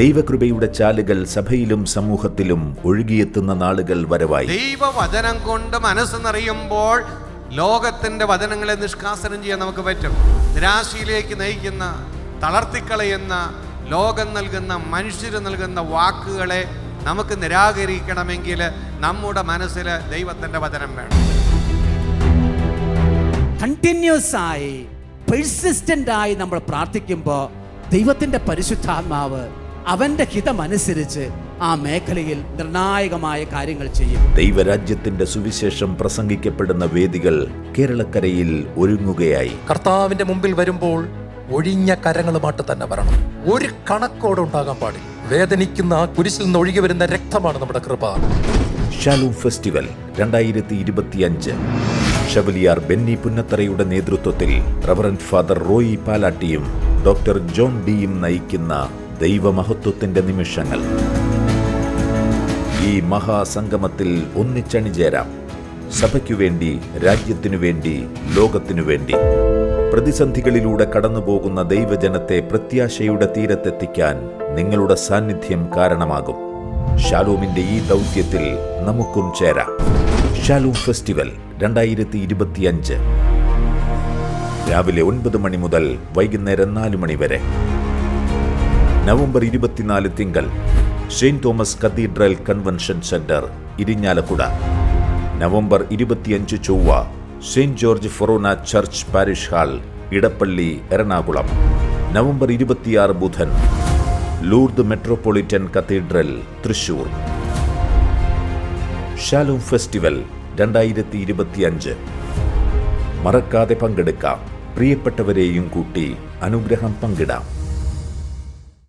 ദൈവകൃപയുടെ ചാലുകൾ സഭയിലും സമൂഹത്തിലും ഒഴുകിയെത്തുന്ന നാളുകൾ വരവായി. ദൈവവചനം കൊണ്ട് മനസ്സ് നിറയുമ്പോൾ ലോകത്തിന്റെ വചനങ്ങളെ നിഷ്കാസനം ചെയ്യാൻ നമുക്ക് പറ്റും. നിരാശയിലേക്ക് നയിക്കുന്ന തളർത്തിക്കളയുന്ന ലോകം നൽകുന്ന മനുഷ്യർ നൽകുന്ന വാക്കുകളെ നമുക്ക് നിരാകരിക്കണമെങ്കിൽ നമ്മുടെ മനസ്സിൽ ദൈവത്തിന്റെ വചനം വേണം. കണ്ടിന്യൂസ് ആയി പെർസിസ്റ്റന്റ് ആയി നമ്മൾ പ്രാർത്ഥിക്കുമ്പോൾ ദൈവത്തിന്റെ പരിശുദ്ധാത്മാവ് അവന്റെ ഹിതമനുസരിച്ച് ആ മേഖലയിൽ നിർണായകമായ കാര്യങ്ങൾ ചെയ്യും. ദൈവരാജ്യത്തിന്റെ സുവിശേഷം പ്രസംഗിക്കപ്പെടുന്ന വേദികൾ കേരളക്കരയിൽ ഒരുങ്ങുകയായി. കർത്താവിന്റെ മുമ്പിൽ വരുമ്പോൾ ഒഴിഞ്ഞ കരങ്ങളുമായിട്ട് തന്നെ വരണം. ഒരു കണക്കോടെ ഉണ്ടാകാൻ പാടില്ല. വേദനിക്കുന്ന ആ കുരിശിൽ നിന്ന് ഒഴുകി വരുന്ന രക്തമാണ് നമ്മുടെ കൃപ. ഷാലൂം ഫെസ്റ്റിവൽ രണ്ടായിരത്തി ഇരുപത്തിയഞ്ച് ഷവലിയാർ ബെന്നി പുന്നത്തറയുടെ നേതൃത്വത്തിൽ റവറന്റ് ഫാദർ റോയി പാലാട്ടിയും ഡോക്ടർ ജോൺ ഡിയും നയിക്കുന്ന ദൈവമഹത്വത്തിന്റെ നിമിഷങ്ങൾ. ഈ മഹാസംഗമത്തിൽ ഒന്നിച്ചണിചേരാം. സഭയ്ക്കു വേണ്ടി രാജ്യത്തിനു വേണ്ടി ലോകത്തിനു വേണ്ടി. പ്രതിസന്ധികളിലൂടെ കടന്നുപോകുന്ന ദൈവജനത്തെ പ്രത്യാശയുടെ തീരത്തെത്തിക്കാൻ നിങ്ങളുടെ സാന്നിധ്യം കാരണമാകും. ഷാലൂമിന്റെ ഈ ദൗത്യത്തിൽ നമുക്കും ചേരാം. ഷാലൂം ഫെസ്റ്റിവൽ രണ്ടായിരത്തി ഇരുപത്തിയഞ്ച് രാവിലെ ഒൻപത് മണി മുതൽ വൈകുന്നേരം നാല് മണി വരെ. നവംബർ ഇരുപത്തിനാല് തിങ്കൾ saint Thomas cathedral convention centre Irinjalakuda. November ഇരുപത്തിയഞ്ച് ചൊവ്വ saint George forane church parish hall Edappally Ernakulam. November ഇരുപത്തിയാറ് ബുധൻ Lourdes metropolitan cathedral Thrissur. Shalom festival രണ്ടായിരത്തി ഇരുപത്തിയഞ്ച് മറക്കാതെ പങ്കെടുക്കാം. പ്രിയപ്പെട്ടവരെയും കൂട്ടി അനുഗ്രഹം പങ്കിടാം.